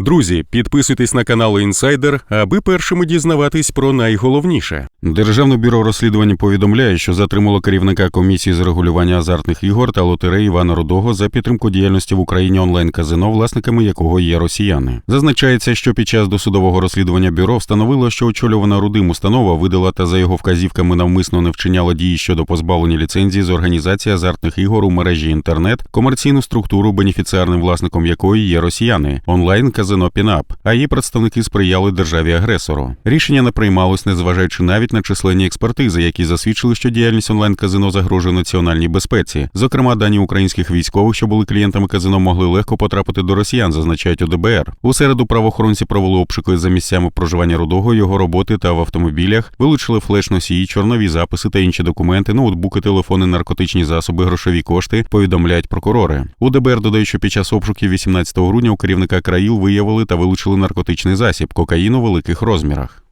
Друзі, підписуйтесь на канал Інсайдер, аби першими дізнаватись про найголовніше. Державне бюро розслідувань повідомляє, що затримало керівника комісії з регулювання азартних ігор та лотерей Івана Рудого за підтримку діяльності в Україні онлайн-казино, власниками якого є росіяни. Зазначається, що під час досудового розслідування бюро встановило, що очолювана рудим установа видала та за його вказівками навмисно не вчиняла дії щодо позбавлення ліцензії з організації азартних ігор у мережі інтернет, комерційну структуру, бенефіціарним власником якої є росіяни, онлайн казино Пінап, а її представники сприяли державі агресору. Рішення не приймалось, незважаючи навіть на численні експертизи, які засвідчили, що діяльність онлайн казино загрожує національній безпеці. Зокрема, дані українських військових, що були клієнтами казино, могли легко потрапити до росіян, зазначають у ДБР. У середу правоохоронці провели обшуки за місцями проживання рудого, його роботи та в автомобілях, вилучили флеш-носії, чорнові записи та інші документи, ноутбуки, телефони, наркотичні засоби, грошові кошти. Повідомляють прокурори. У ДБР додають, що під час обшуків 18 грудня у керівника країл виявили та вилучили наркотичний засіб кокаїн у великих розмірах.